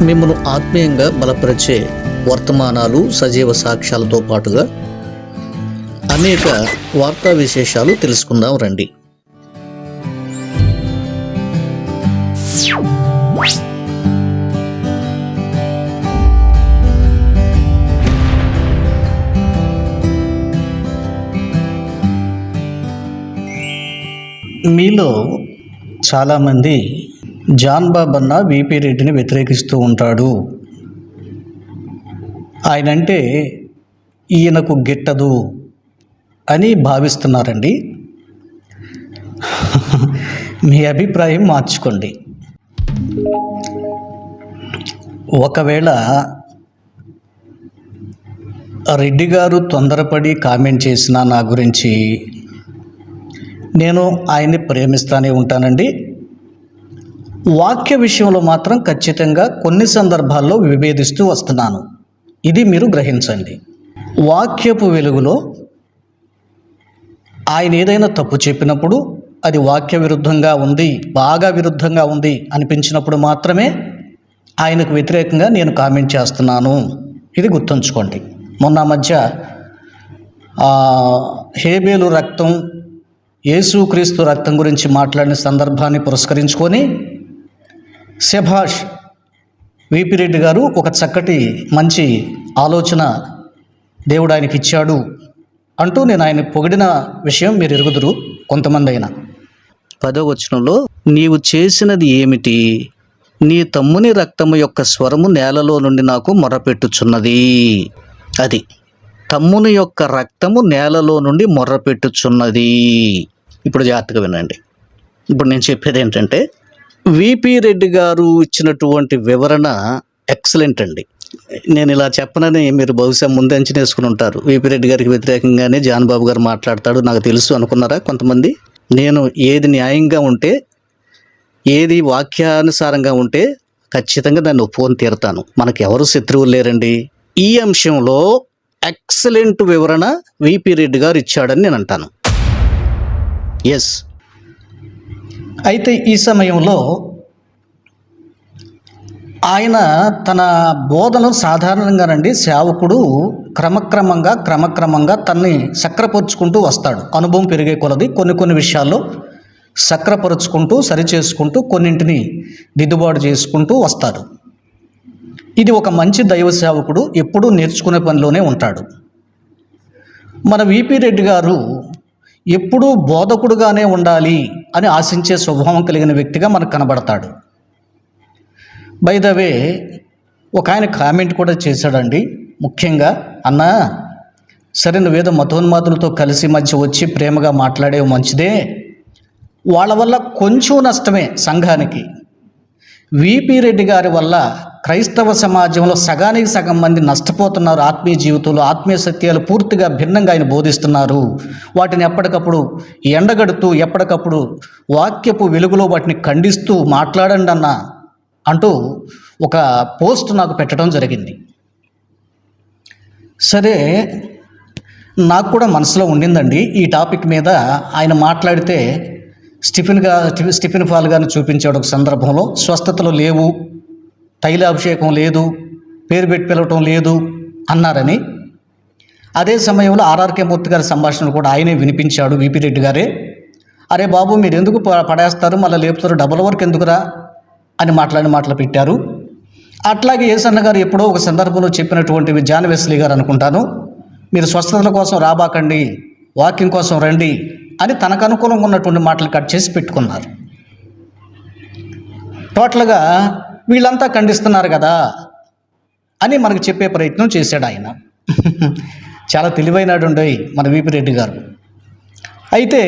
మిమ్మను ఆత్మీయంగా బలపరిచే వర్తమానాలు సజీవ సాక్ష్యాలతో పాటుగా అనేక వార్తా విశేషాలు తెలుసుకుందాం రండి. మీలో చాలామంది జాన్ బాబన్న విపి రెడ్డిని వ్యతిరేకిస్తూ ఉంటాడు. ఆయనంటే ఈయనకు గిట్టదు అని భావిస్తున్నారండి. మీ అభిప్రాయం మార్చుకోండి. ఒకవేళ రెడ్డి గారు తొందరపడి కామెంట్ చేసిన నా గురించి నేను ఆయన్ని ప్రేమిస్తానే ఉంటానండి. వాక్య విషయంలో మాత్రం ఖచ్చితంగా కొన్ని సందర్భాల్లో విభేదిస్తూ వస్తున్నాను. ఇది మీరు గ్రహించండి. వాక్యపు వెలుగులో ఆయన ఏదైనా తప్పు చెప్పినప్పుడు అది వాక్య విరుద్ధంగా ఉంది బాగా విరుద్ధంగా ఉంది అనిపించినప్పుడు మాత్రమే ఆయనకు వ్యతిరేకంగా నేను కామెంట్ చేస్తున్నాను. ఇది గుర్తుంచుకోండి. మొన్న మధ్య హేబేలు రక్తం యేసుక్రీస్తు రక్తం గురించి మాట్లాడిన సందర్భాన్ని పురస్కరించుకొని శభాష్ విపి రెడ్డి గారు ఒక చక్కటి మంచి ఆలోచన దేవుడు ఆయనకి ఇచ్చాడు అంటూ నేను ఆయన పొగిడిన విషయం మీరు ఎరుగుదురు కొంతమంది అయినా పదో వచనంలో నీవు చేసినది ఏమిటి? నీ తమ్ముని రక్తము యొక్క స్వరము నేలలో నుండి నాకు మొరపెట్టుచున్నది. అది తమ్ముని యొక్క రక్తము నేలలో నుండి మొర్రపెట్టుచున్నది ఇప్పుడు జాగ్రత్తగా వినండి. ఇప్పుడు నేను చెప్పేది ఏంటంటే విపి రెడ్డి గారు ఇచ్చినటువంటి వివరణ ఎక్సలెంట్ అండి. నేను ఇలా చెప్పనని మీరు బహుశా ముందే అంచనా వేసుకుని ఉంటారు విపి రెడ్డి గారికి వ్యతిరేకంగానే జాన్ బాబు గారు మాట్లాడతాడు నాకు తెలుసు అనుకున్నారా కొంతమంది? నేను ఏది న్యాయంగా ఉంటే ఏది వాక్యానుసారంగా ఉంటే ఖచ్చితంగా దాన్ని ఒప్పుకొని తీరుతాను. మనకు ఎవరు శత్రువులు లేరండి? ఈ అంశంలో ఎక్సలెంట్ వివరణ విపి రెడ్డి గారు ఇచ్చాడని నేను అంటాను. ఎస్ అయితే ఈ సమయంలో ఆయన తన బోధన సాధారణంగానండి సేవకుడు క్రమక్రమంగా క్రమక్రమంగా తన్ని సక్రపరుచుకుంటూ వస్తాడు. అనుభవం పెరిగే కొలది కొన్ని కొన్ని విషయాల్లో సక్రపరుచుకుంటూ సరిచేసుకుంటూ కొన్నింటిని దిద్దుబాటు చేసుకుంటూ వస్తాడు. ఇది ఒక మంచి దైవ సేవకుడు ఎప్పుడూ నేర్చుకునే పనిలోనే ఉంటాడు. మన విపి రెడ్డి గారు ఎప్పుడూ బోధకుడుగానే ఉండాలి అని ఆశించే స్వభావం కలిగిన వ్యక్తిగా మనకు కనబడతాడు. బై ద వే ఒక ఆయన కామెంట్ కూడా చేశాడండి. ముఖ్యంగా అన్నా సరే నువ్వేదో మతోన్మాదులతో కలిసి మధ్య వచ్చి ప్రేమగా మాట్లాడేవి మంచిదే. వాళ్ళ వల్ల కొంచెం నష్టమే సంఘానికి. విపి రెడ్డి గారి వల్ల క్రైస్తవ సమాజంలో సగానికి సగం మంది నష్టపోతున్నారు. ఆత్మీయ జీవితంలో ఆత్మీయ సత్యాలు పూర్తిగా భిన్నంగా ఆయన బోధిస్తున్నారు. వాటిని ఎప్పటికప్పుడు ఎండగడుతూ ఎప్పటికప్పుడు వాక్యపు వెలుగులో వాటిని ఖండిస్తూ మాట్లాడండి అన్న అంటూ ఒక పోస్ట్ నాకు పెట్టడం జరిగింది. సరే నాకు కూడా మనసులో ఉండిందండి. ఈ టాపిక్ మీద ఆయన మాట్లాడితే స్టిఫిన్గా స్టిఫిన్ ఫాల్ గారిని చూపించాడు ఒక సందర్భంలో స్వస్థతలు లేవు తైలాభిషేకం లేదు పేరు పెట్టి పిలవటం లేదు అన్నారని. అదే సమయంలో ఆర్ఆర్కే మూర్తి గారి సంభాషణ కూడా ఆయనే వినిపించాడు విపి రెడ్డి గారే. అరే బాబు మీరు ఎందుకు పడేస్తారు? మళ్ళీ లేపుతారు? డబుల్ వర్క్ ఎందుకురా? అని మాట్లాడి మాటలు పెట్టారు. అట్లాగే ఏసన్న గారు ఎప్పుడో ఒక సందర్భంలో చెప్పినటువంటివి జాన్ వెస్లీ గారు అనుకుంటాను మీరు స్వస్థతల కోసం రాబాకండి వాకింగ్ కోసం రండి అని తనకు అనుకూలంగా ఉన్నటువంటి మాటలు కట్ చేసి పెట్టుకున్నారు. టోటల్గా వీళ్ళంతా ఖండిస్తున్నారు కదా అని మనకు చెప్పే ప్రయత్నం చేశాడు ఆయన. చాలా తెలివైనడు మన విపి రెడ్డి గారు. అయితే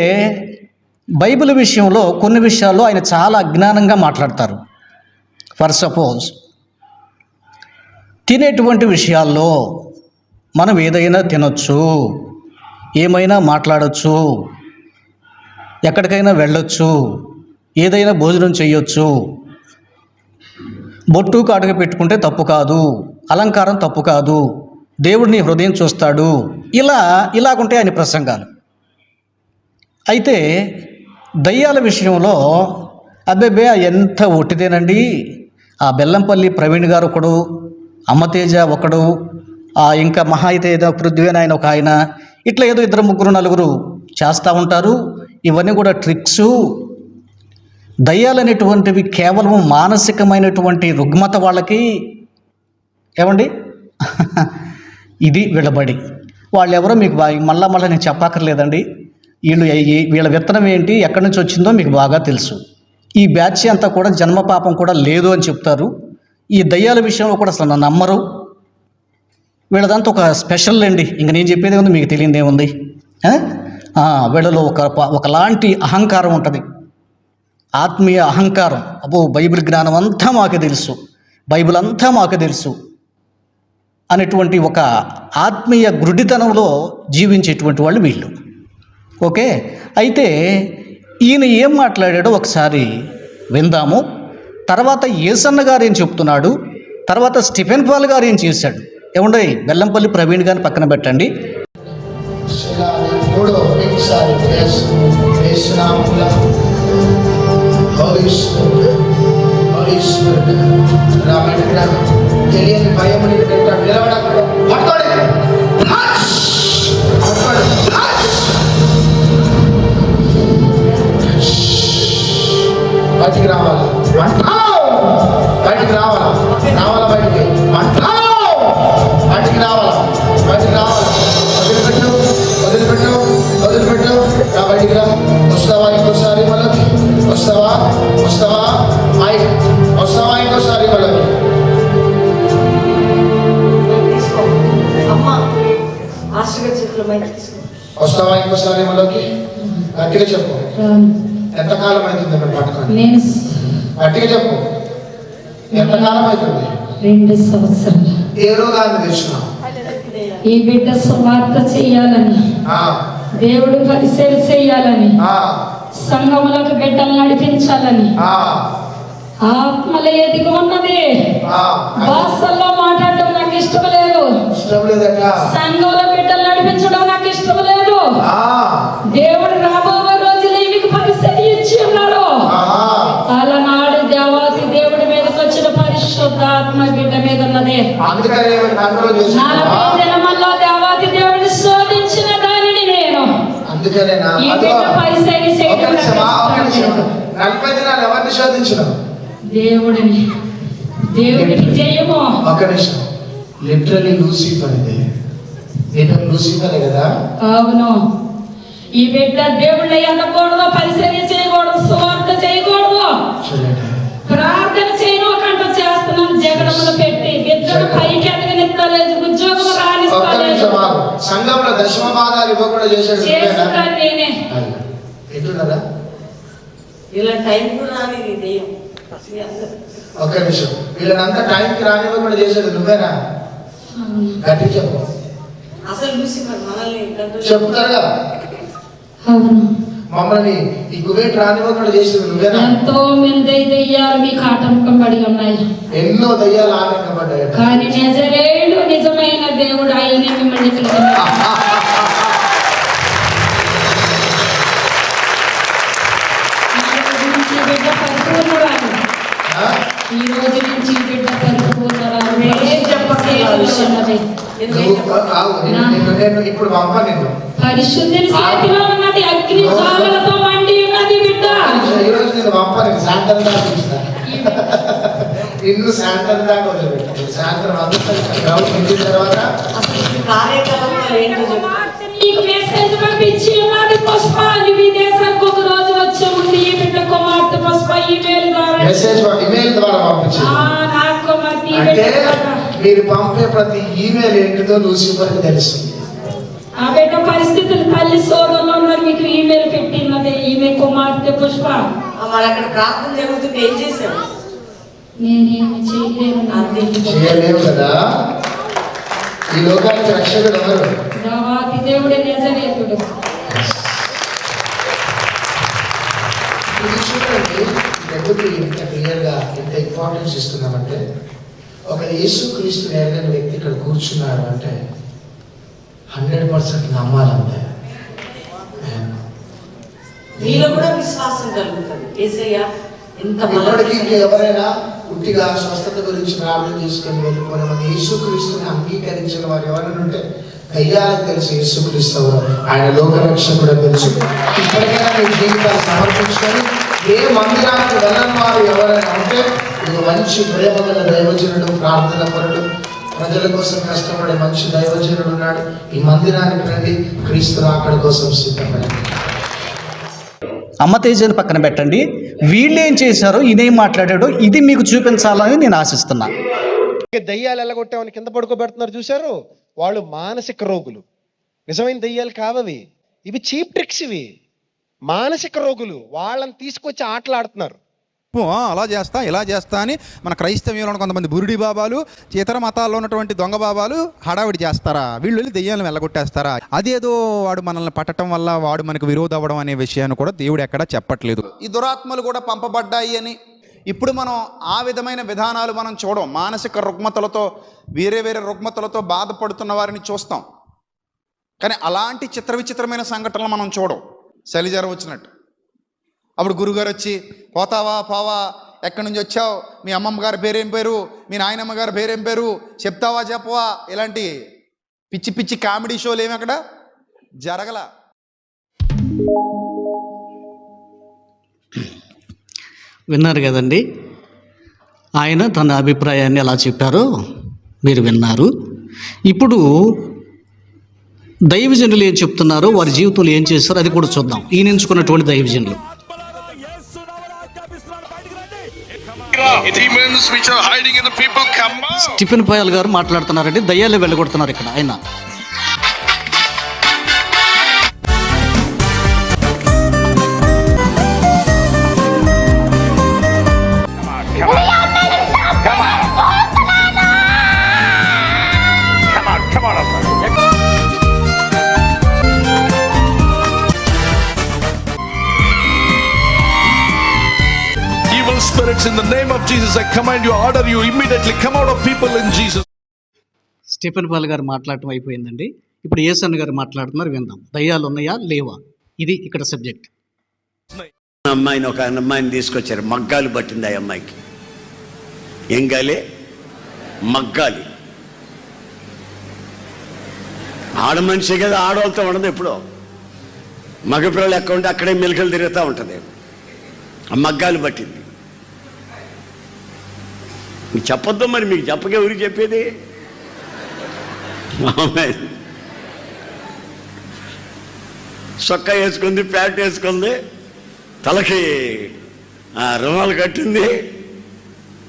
బైబిల్ విషయంలో కొన్ని విషయాల్లో ఆయన చాలా అజ్ఞానంగా మాట్లాడతారు. ఫర్ సపోజ్ తినేటువంటి విషయాల్లో మనం ఏదైనా తినొచ్చు ఏమైనా మాట్లాడచ్చు ఎక్కడికైనా వెళ్ళొచ్చు ఏదైనా భోజనం చేయొచ్చు బొట్టు కాటుక పెట్టుకుంటే తప్పు కాదు అలంకారం తప్పు కాదు దేవుడిని హృదయం చూస్తాడు. ఇలా ఇలాగుంటాయి ఆయన ప్రసంగాలు. అయితే దయ్యాల విషయంలో అబ్బెబ్బే ఎంత ఒట్టిదేనండి. ఆ బెల్లంపల్లి ప్రవీణ్ గారు ఒకడు అమ్మతేజ ఒకడు ఆ ఇంకా మహా అయితే ఏదో ఆయన ఒక ఆయన ఇట్లా ఏదో ఇద్దరు ముగ్గురు నలుగురు చేస్తూ ఉంటారు. ఇవన్నీ కూడా ట్రిక్స్. దయ్యాలనేటువంటివి కేవలం మానసికమైనటువంటి రుగ్మత వాళ్ళకి ఏమండి? ఇది వీళ్ళబడి వాళ్ళు ఎవరో మీకు బాగా మళ్ళా మళ్ళీ నేను చెప్పక్కర్లేదండి. వీళ్ళు వీళ్ళ విత్తనం ఏంటి ఎక్కడి నుంచి వచ్చిందో మీకు బాగా తెలుసు. ఈ బ్యాచ్ అంతా కూడా జన్మ పాపం కూడా లేదు అని చెప్తారు. ఈ దయ్యాల విషయంలో కూడా అసలు నన్ను నమ్మరు. వీళ్ళదంతా ఒక స్పెషల్ అండి. ఇంక నేను చెప్పేది ఉంది. మీకు తెలియదేముంది వీళ్ళలో ఒక ఒకలాంటి అహంకారం ఉంటుంది. ఆత్మీయ అహంకారం. అబ్బో బైబిల్ జ్ఞానం అంతా మాకు తెలుసు. బైబిల్ అంతా మాకు తెలుసు. అనేటువంటి ఒక ఆత్మీయ గురుడితనంలో జీవించేటువంటి వాళ్ళు వీళ్ళు. ఓకే? అయితే ఈయన ఏం మాట్లాడాడో ఒకసారి విందాము. తర్వాత ఏసన్న గారు ఏం చెప్తున్నాడు? తర్వాత స్టిఫెన్ పాల్ గారు ఏం చేశాడు? ఏమండో బెల్లంపల్లి ప్రవీణ్ గారిని పక్కన పెట్టండి. మూడో ఒకసారి హోలీ స్పిరిట్ హోలీ స్పిరిట్ తెలియని భయం నిలబడకుండా పట్టుకోండి. హచ్! పట్టుకోండి. బయటికి రావాలి. బయటికి రావాలా. రావాలా బయటికి? బయటికి రావాలా? బయటికి రావాలా. వదిలిపెట్టు. వదిలిపెట్టు. వదిలిపెట్టు. నా బయటికి రా. వస్తావా ఇంకోసారి వస్తావా? వస్తావా? వస్తావా ఇంకోసారి తీసుకో. వస్తావా ఇంకోసారి మనకి గట్టిగా చెప్పు. ఎంతకాలం అవుతుంది మేము పట్టుకొని నేను గట్టిగా చెప్పు. ఎంతకాలం అవుతుంది? రెండు సంవత్సరాలు. ఏ రోజు తెచ్చినావు ఈ బిడ్డ సువార్త చేయాలని. ఆ, దేవుడు పరిచయం చేయాలని. ఆ, సంఘములకు బిడ్డలు నడిపించాలని. ఆత్మలు ఎదిగి ఉన్నది. భాషల్లో మాట్లాడడం నాకు ఇష్టం లేదు. సంఘంలో బిడ్డలు నడిపించడం నాకు ఇష్టం లేదు. దేవుడు రాబోయే రోజులు మీకు పరిస్థితి ఇచ్చి ఉన్నాడు. అలనాడు దేవాతి దేవుడి మీదకి వచ్చిన పరిశుద్ధ ఆత్మ బిడ్డ మీద ఉన్నది? నలభై లేదు. నలభై దినాలు ఎవరిని శోధించడం దేవుడిని. దేవుడికి జయము. ఒక నిమిషం. లిటరలీ లూసిఫర్ ఇది నేను లూసిఫరే కదా? అవును. ఈ బిడ్డ దేవుడిని అనకూడదు పరిచర్య చేయకూడదు సువార్త చేయకూడదు. ప్రార్థన చేయను కంట చేస్తున్నాను జగడములు పెట్టి. బిడ్డను పైకి ఎదగనిస్తలేదు ఉద్యోగం రాణిస్తలేదు. సంఘంలో దశమ భాగాలు ఇవ్వకుండా చేశాడు. వింటున్నారా ఇలా టైం కూడా రాని ఇది దెయ్యం మీ అందరూ. ఒక నిమిషం. వీళ్ళనంతా టైంకి రానివ్వకుండా చేశాడు నువ్వేనా. గట్టి చెప్పు. అసలు చెప్తారు కదా. మమ్మల్ని ఈ కువేట్ రానివ్వకుండా చేసేది నువ్వేనా? ఎంతో మంది దెయ్యాలు మీకు ఆటంకం పడి ఉన్నాయి. ఎన్నో దయ్యాలు ఆనందపడ్డాయి కానీ నిజరేడు నిజమైన దేవుడు ఆయన మిమ్మల్ని ఈ రోజు నుంచి బిడ్డ ఇప్పుడు పరిశుద్ధిని చేతిలో ఉన్నది అగ్ని జ్వాలలతో మండి ఉన్నది బిడ్డ. ఈ రోజు నేను సాయంత్రం దాకా నిన్ను సాయంత్రం దాకా వదిలిపెట్టాను సాయంత్రం అంతా గ్రౌండ్ తర్వాత పంపించి విదేశానికి ఒక రోజు వచ్చే కుమార్తె పుష్ప ఈమెయిల్ ద్వారా మెసేజ్ ఇమెయిల్ ద్వారా ఆ, పంపించింది నా కుమార్తె అంటే. మీరు పంపే ప్రతి ఈమెయిల్ ఏంటిదో లూసిఫర్కి తెలుసు ఆ బిడ్డ పరిస్థితులు తల్లి సోదరులు ఉన్నారు మీకు ఈమెయిల్ పెట్టినది ఈమె కుమార్తె పుష్ప. మరి అక్కడ ప్రార్థన జరుగుతుంటే ఏం చేసావు నేనేమి చేయలేను. అంతే. చేయలేవు కదా. ఈ లోకానికి రక్షకుడు ఎవరు? దేవుడే నిజనేతుడు ఇది చూడండి ఎందుకు ఇంత క్లియర్గా ఇంత ఇంపార్టెన్స్ ఇస్తున్నామంటే ఒక యేసు క్రీస్తు ఎరగని వ్యక్తి ఇక్కడ కూర్చున్నాడు అంటే హండ్రెడ్ పర్సెంట్ నమ్మాలంటే. మీలో కూడా విశ్వాసం కలుగుతుంది. ఏసయ్య ఎంత ఇప్పటికీ బలం ఎవరైనా ఉట్టిగా స్వస్థత గురించి ప్రార్థన చేసుకొని వెళ్ళిపోయిన మన యేసుక్రీస్తుని అంగీకరించిన వారు ఎవరైనా ఉంటే దయ్యాలకు తెలుసు యేసుక్రీస్తు. ఆయన లోకరక్షకుడు తెలుసు. ఇప్పటికైనా మీ జీవితాలు సమర్పించుకొని ఏ మందిరానికి వెళ్ళని వారు ఎవరైనా ఉంటే ఇది మంచి ప్రేమ గల దైవజనుడు ప్రార్థన పరుడు. ప్రజల కోసం కష్టపడే మంచి దైవజనుడు ఉన్నాడు. ఈ మందిరానికి రండి. క్రీస్తు రాకడ కోసం సిద్ధపడండి. అమ్మ తేజని పక్కన పెట్టండి. వీళ్ళు ఏం చేశారో ఇదేం మాట్లాడాడో ఇది మీకు చూపించాలని నేను ఆశిస్తున్నా. ఇక దయ్యాలు ఎల్లగొట్టామని కింద పడుకోబెడుతున్నారు చూశారు? వాళ్ళు మానసిక రోగులు. నిజమైన దయ్యాలు కావవి. ఇవి చీప్ ట్రిక్స్ ఇవి. మానసిక రోగులు వాళ్ళని తీసుకొచ్చి ఆటలాడుతున్నారు. అలా చేస్తా ఇలా చేస్తా అని మన క్రైస్తవ్యంలో ఉన్న కొంతమంది బురుడి బాబాలు ఇతర మతాల్లో ఉన్నటువంటి దొంగ బాబాలు హడావిడి చేస్తారా? వీళ్ళు వెళ్ళి దెయ్యాలను వెళ్ళగొట్టేస్తారా? అదేదో వాడు మనల్ని పట్టడం వల్ల వాడు మనకు విరోధ అవ్వడం అనే విషయాన్ని కూడా దేవుడు ఎక్కడ చెప్పట్లేదు. ఈ దురాత్మలు కూడా పంపబడ్డాయి అని ఇప్పుడు మనం ఆ విధమైన విధానాలు మనం చూడం మానసిక రుగ్మతలతో వేరే వేరే రుగ్మతలతో బాధపడుతున్న వారిని చూస్తాం. కానీ అలాంటి చిత్ర విచిత్రమైన సంఘటనలు మనం చూడం శలిజారు వచ్చినట్టు. అప్పుడు గురుగారు వచ్చి పోతావా పోవా ఎక్కడి నుంచి వచ్చావు? మీ అమ్మమ్మ గారి పేరేం పేరు? మీ నాయనమ్మ గారి పేరేం పేరు? చెప్తావా చెప్పవా? ఇలాంటి పిచ్చి పిచ్చి కామెడీ షోలు ఏమి అక్కడ? జరగల. విన్నారు కదండి? ఆయన తన అభిప్రాయాన్ని ఎలా చెప్పారో. మీరు విన్నారు. ఇప్పుడు దైవజనులు ఏం చెప్తున్నారో? వారి జీవితంలో ఏం చేస్తారో అది కూడా చూద్దాం. ఈయన ఎంచుకున్నటువంటి దైవజనులు. స్టిఫెన్ పాయల్ గారు మాట్లాడుతున్నారండి. దయ్యాలే వెళ్ళగొడుతున్నారు ఇక్కడ. ఆయన Spirits in the name of Jesus, I command you, order you immediately. Come out of people in Jesus. Stephen Paul గారు మాట్లాడటం అయిపోయిందండి. ఇప్పుడు ఏసన్ గారు మాట్లాడుతున్నారు విందాం. దయ్యాలు ఉన్నాయా లేవా? ఇది ఇక్కడ సబ్జెక్ట్. అమ్మాయిని ఒక అమ్మాయిని తీసుకొచ్చారు. మగ్గాలు పట్టింది ఆ అమ్మాయికి. ఏం గాలి? మగ్గాలి. ఆడ మనిషి కదా ఆడవాళ్ళతో ఉండదు ఎప్పుడో. మగపిల్లలు ఎక్కడ ఉంటే అక్కడే మెలికలు తిరుగుతూ ఉంటుంది. ఆ మగ్గాలు పట్టింది. మీకు చెప్పొద్దు మరి మీకు చెప్పక ఎవరికి చెప్పేది? అమ్మాయి సొక్క వేసుకుంది ప్యాంట్ వేసుకుంది తలకి ఆ, కట్టింది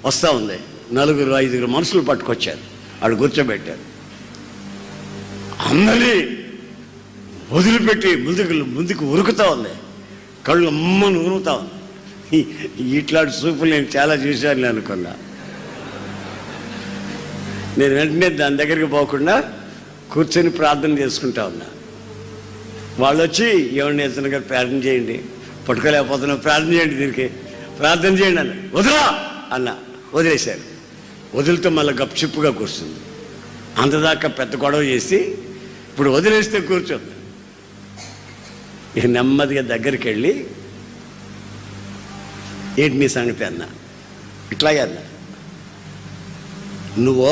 వస్తూ ఉంది. నలుగురు ఐదుగురు మనుషులు పట్టుకొచ్చారు. ఆడు కూర్చోబెట్టారు. అందరినీ వదిలిపెట్టి ముందుకు ముందుకు ఉరుకుతా ఉంది. కళ్ళు అమ్మను ఉరుకుతా ఉంది. ఇట్లాంటి సూపులు నేను చాలా చూశాను అనుకున్నా. నేను వెంటనే దాని దగ్గరికి పోకుండా కూర్చొని ప్రార్థన చేసుకుంటా ఉన్నా. వాళ్ళు వచ్చి ఏమన్నా ఇతను గారు? ప్రార్థన చేయండి. పట్టుకోలేకపోతున్నా ప్రార్థన చేయండి దీనికి. ప్రార్థన చేయండి అన్న. వదిలా అన్న. వదిలేశారు. వదిలితే మళ్ళీ గప్చిప్పుగా కూర్చుంది. అంతదాకా పెద్ద గొడవ చేసి ఇప్పుడు వదిలేస్తే కూర్చోంది ఇక నెమ్మదిగా దగ్గరికి వెళ్ళి ఏంటి నీ సంగతి? అన్న. ఇట్లాగే అన్నా. నువ్వు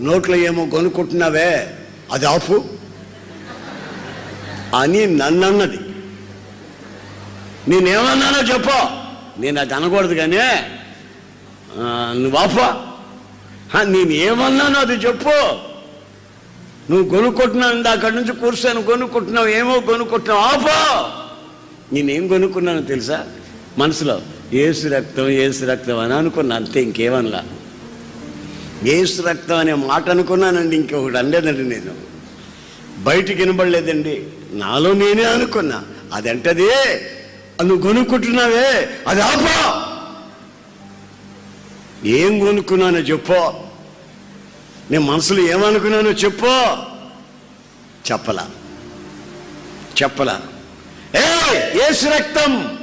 నోట్లో ఏమో కొనుక్కుంటున్నావే అది ఆపు. అని నన్ను అన్నది నేనేమన్నానో చెప్పు. నేను అది అనకూడదు కానీ నువ్వు ఆపా. నేనేమన్నానో నేను ఏమన్నానో అది చెప్పు. నువ్వు కొనుక్కుంటున్నావు అక్కడి నుంచి కూర్చొని కొనుక్కుంటున్నావు ఏమో కొనుక్కుంటున్నావు ఆపో. నేనేం కొనుక్కున్నానో తెలుసా? మనసులో ఏసు రక్తం ఏసు రక్తం అని అనుకున్నా అంతే ఇంకేమనలా. ఏసు రక్తం అనే మాట అనుకున్నానండి ఇంకొకటి అనలేదండి నేను. బయటికి వినబడలేదండి. నాలో నేనే అనుకున్నా. అదంటది. నువ్వు కొనుక్కుంటున్నావే అది ఆపా. ఏం కొనుక్కున్నానో చెప్పు. నేను మనసులో ఏమనుకున్నానో చెప్పు. చెప్పలా. చెప్పలా. ఏ ఏసు రక్తం!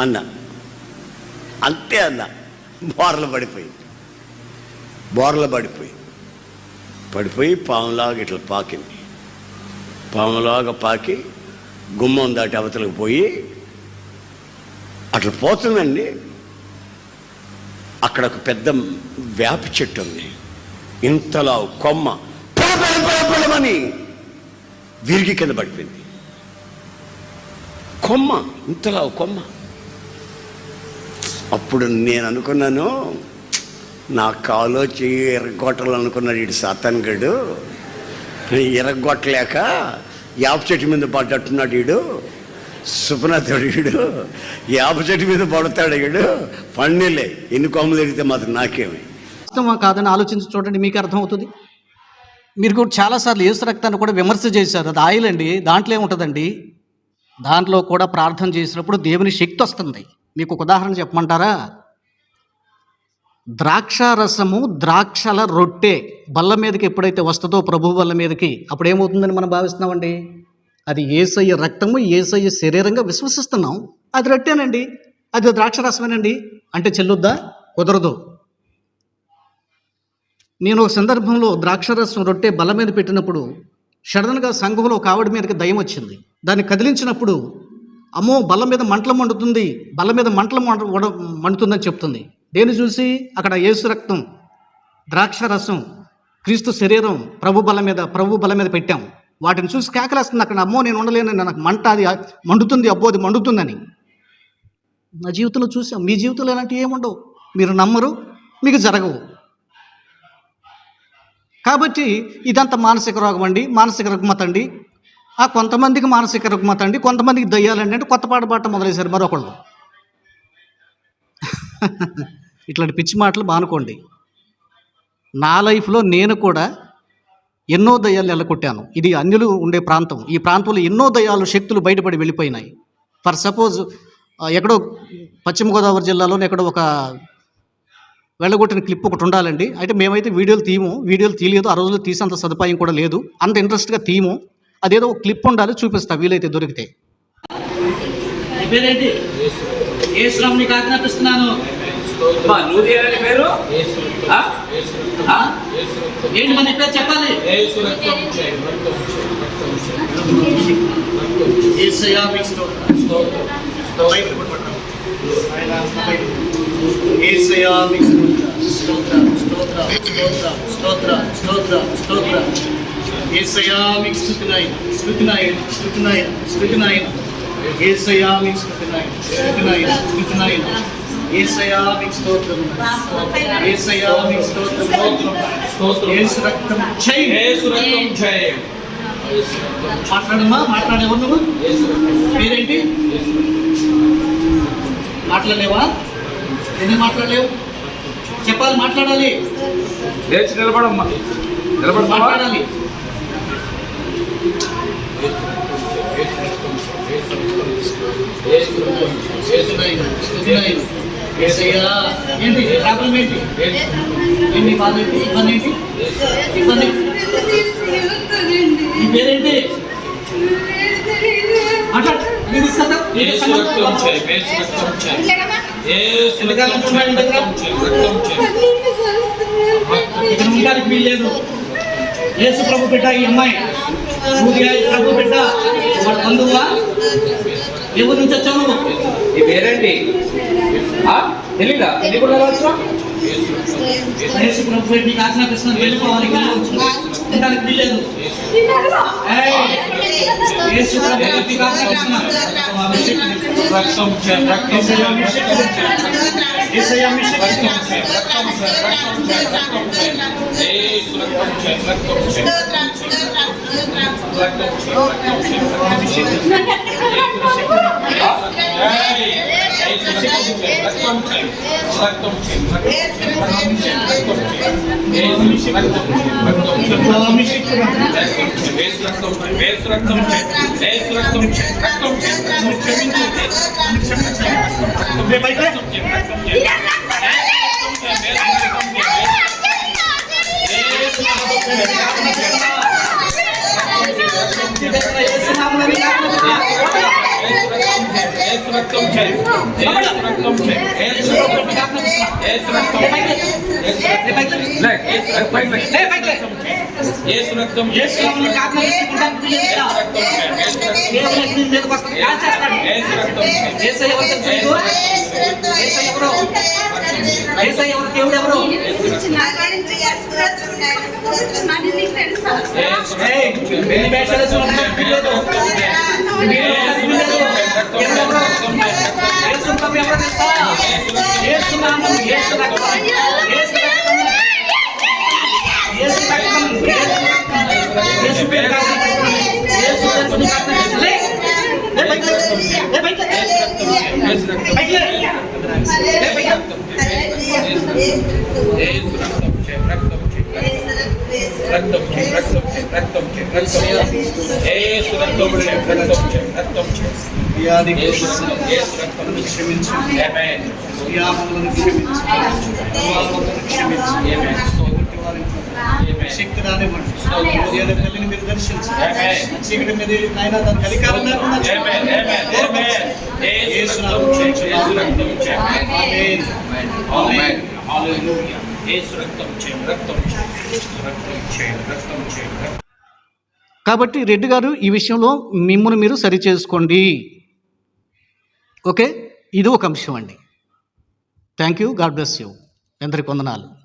అన్న. అంతే అన్న. బోర్లు పడిపోయి బోర్ల పడిపోయి. పడిపోయి పాములాగా ఇట్లా పాకింది. పాములాగా పాకి గుమ్మం దాటి అవతలకు పోయి అట్లా పోతుందండి. అక్కడ ఒక పెద్ద వేప చెట్టు ఉంది. ఇంతలా కొమ్మ పడ విరిగి కింద పడిపోయింది. కొమ్మ ఇంతలా కొమ్మ. అప్పుడు నేను అనుకున్నాను నా కాలో చెయ్యి ఎరగొట్టాలి అనుకున్నాడు ఇటు సతన్గడు. గడు ఎరగొట్టలేక యాప చెట్టు మీద పడ్డట్టున్నాడు ఈడు. సుపనాథుడు ఈడు. యాప చెట్టు మీద పడతాడు ఈడు. పండిలే ఎన్ని కొమ్మలు తిరిగితే మాత్రం నాకేమి. వాస్తవమా కాదని ఆలోచించి చూడండి మీకు అర్థమవుతుంది? మీరు కూడా చాలాసార్లు ఏసు రక్తాన్ని కూడా విమర్శ చేశారు. అది ఆయిల్ అండి దాంట్లో ఏముంటుందండి? దాంట్లో కూడా ప్రార్థన చేసినప్పుడు దేవుని శక్తి వస్తుంది. మీకు ఒక ఉదాహరణ చెప్పమంటారా? ద్రాక్ష రసము ద్రాక్షల రొట్టె బల్ల మీదకి ఎప్పుడైతే వస్తుందో ప్రభు బల్ల మీదకి అప్పుడు ఏమవుతుందని మనం భావిస్తున్నామండి? అది ఏసయ్య రక్తము ఏసయ్య శరీరంగా విశ్వసిస్తున్నాం. అది రొట్టెనండి. అది ద్రాక్ష రసమేనండి అంటే చెల్లుద్దా? కుదరదు. నేను ఒక సందర్భంలో ద్రాక్షరసం రొట్టె బల్ల మీద పెట్టినప్పుడు సడన్గా సంఘంలో ఒక ఆవిడ మీదకి దయం వచ్చింది. దాన్ని కదిలించినప్పుడు అమ్మో బల్ల మీద మంటలు మండుతుంది బల్ల మీద మంటలు మండు మండుతుందని చెప్తుంది. దేని చూసి? అక్కడ యేసు రక్తం ద్రాక్ష రసం క్రీస్తు శరీరం ప్రభు బల మీద ప్రభు బల మీద పెట్టాం. వాటిని చూసి కేకలేస్తుంది అక్కడ అమ్మో నేను ఉండలేను నాకు మంట అది మండుతుంది అబ్బో అది మండుతుందని. నా జీవితంలో చూసాం. మీ జీవితంలో ఇలాంటివి ఏముండవు మీరు నమ్మరు మీకు జరగవు. కాబట్టి ఇదంతా మానసిక రోగం అండి మానసిక రుగ్మత అండి. ఆ కొంతమందికి మానసిక రుగ్మత అండి కొంతమందికి దయ్యాలండి అంటే కొత్త పాట పాట మొదలైశారు మరొకళ్ళు. ఇట్లాంటి పిచ్చి మాటలు మానుకోండి. నా లైఫ్లో నేను కూడా ఎన్నో దయ్యాలు ఎల్లకొట్టాను ఇది అన్యులు ఉండే ప్రాంతం. ఈ ప్రాంతంలో ఎన్నో దయ్యాలు శక్తులు బయటపడి వెళ్ళిపోయినాయి. ఫర్ సపోజ్ ఎక్కడో పశ్చిమ గోదావరి జిల్లాలోనే ఎక్కడో ఒక వెళ్ళగొట్టిన క్లిప్ ఒకటి ఉండాలండి. అయితే మేమైతే వీడియోలు తీయము. వీడియోలు తీయలేదు. ఆ రోజుల్లో తీసేంత సదుపాయం కూడా లేదు. అంత ఇంట్రెస్ట్గా తీయము. అదేదో ఒక క్లిప్ ఉండాలి చూపిస్తా వీలైతే దొరికితే. ఏ శ్రమని ఆజ్ఞాపిస్తున్నాను. నువ్వు తీయాలని పేరు ఏంటి మన పేరు చెప్పాలి స్తోత్ర స్తోత్ర స్తోత్ర రక్తం చేయి, యేసయ్యా మీకు స్తోత్రం. స్తోత్రం, యేసయ్యా మీకు స్తోత్రం. స్తోత్రం, స్తోత్రం, స్తోత్రం, స్తోత్రం, స్తోత్రం, స్తోత్రం. యేసయ్యా మీకు స్తుతినాయన, స్తుతినాయన, స్తుతినాయన, స్తుతినాయన. యేసయ్యా మీకు స్తుతినాయన, స్తుతినాయన, స్తుతినాయన. స్తోత్రం. స్తోత్రం. స్తోత్రం. రక్తం రక్తం. మాట్లాడమ్మా మాట్లాడేవా నువ్వు యేసు రక్తం, పేరేంటి. మాట్లాడలేవా? ఎందుకు మాట్లాడలేవు? చెప్పాలి మాట్లాడాలి. లేచి నిలబడమ్మా. నిలబడమ్మా. మాట్లాడాలి. యేసు రక్తం, యేసు ఏంటి? ప్రాబ్లం ఏంటి? ఏంటి? బాధ ఏంటి? ఇబ్బంది ఏంటి ఇబ్బంది నీ పేరేంటి. ఇక్కడ ఉండడానికి వీల్లేదు యేసు ప్రభు బిడ్డ ఈ అమ్మాయి. ప్రభు బిడ్డ? వాడు బంధువా ఎవరి నుంచి వచ్చావు? నువ్వు నీ పేరేంటి? తెలీదా? తెలియదు కూడా బిడ్డ నీకు ఆజ్ఞాపిస్తున్నాను వెళ్ళిపోవాలి ఉండడానికి ఆజ్ఞాపిస్తున్నాను రక్తం రక్తం రక్తం. రక్తం చేయి, యేసు నామములో నీకు ఆజ్ఞాపిస్తున్నాను. దేవుని నీ మీదకి వస్తాను. కాల్ చేస్తాడు. యేసయ్య ఎవరు తెలుసా ఏసు నామం ఏసు రక్తం నీకు? యేసయ్య ఎవరు? శక్తి రానివ్వండి. ఏదో తల్లిని మీరు దర్శించండి చీకటి మీద ఆయన దానికి అధికారం లేకుండా యేసునామం ఆమేన్. ఆమేన్. కాబట్టి రెడ్డి గారు ఈ విషయంలో మిమ్మల్ని మీరు సరి చేసుకోండి. ఓకే? ఇది ఒక అంశం అండి. Thank you God bless you అందరికి వందనాలు.